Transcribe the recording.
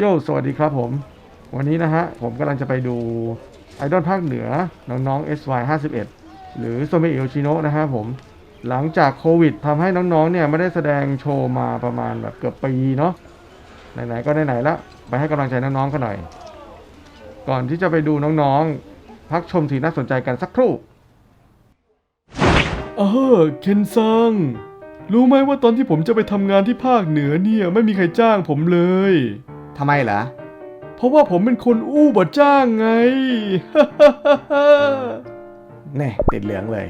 โยสวัสดีครับผม วันนี้นะฮะ ผมกำลังจะไปดูไอดอลภาคเหนือ น้องๆ SY 51 หรือโซเมอิโอชิโนะนะฮะผม หลังจากโควิดทำให้น้องๆ เนี่ย ไม่ได้แสดงโชว์มาประมาณแบบเกือบปีเนาะไหนๆ ก็ไหนๆละไปให้กำลังใจน้องๆกันหน่อย ก่อนที่จะไปดูน้องๆ พักชมทีน่าสนใจกันสักครู่เออเคนซังรู้ไหมว่าตอนที่ผมจะไปทำงานที่ภาคเหนือเนี่ย ไม่มีใครจ้างผมเลย ทำไมเหรอ เพราะว่าผมเป็นคนอู้บ่จ้างไง แน่ติดเหลืองเลย